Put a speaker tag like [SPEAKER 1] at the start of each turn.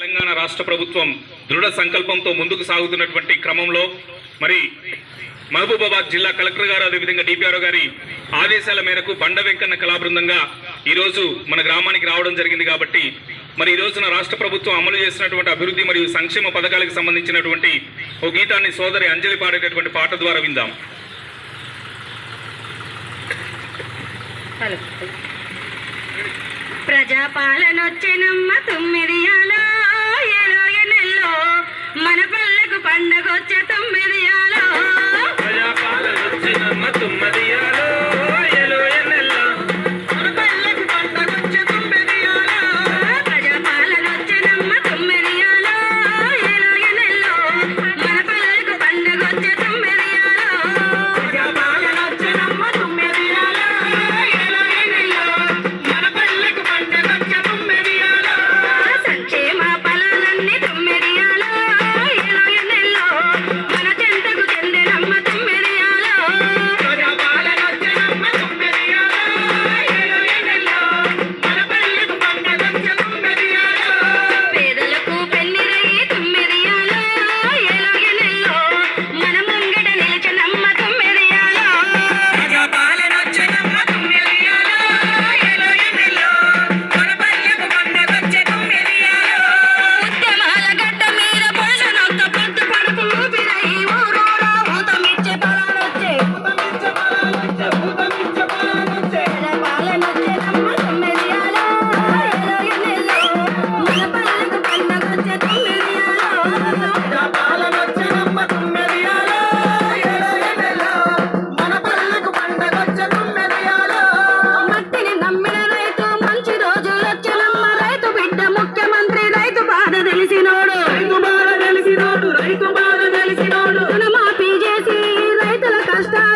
[SPEAKER 1] తెలంగాణ రాష్ట్ర ప్రభుత్వం దృఢ సంకల్పంతో ముందుకు సాగుతున్నటువంటి క్రమంలో మరి మహబూబాబాద్ జిల్లా కలెక్టర్ గారు అదేవిధంగా డిపిఆర్ఓ గారి ఆదేశాల మేరకు బండ వెంకన్న కళాబృందంగా ఈరోజు మన గ్రామానికి రావడం జరిగింది కాబట్టి మరి ఈ రోజున రాష్ట్ర ప్రభుత్వం అమలు చేసినటువంటి అభివృద్ధి మరియు సంక్షేమ పథకాలకు సంబంధించినటువంటి ఓ గీతాన్ని సోదరి అంజలి పాడేటటువంటి పాట ద్వారా విందాం.
[SPEAKER 2] ప్రజాపాలనొచ్చెనమ్మ తొమ్మిది అలా చేత తొమ్మిది ప్రజాపాలన వచ్చిన తుమ్మది. understand.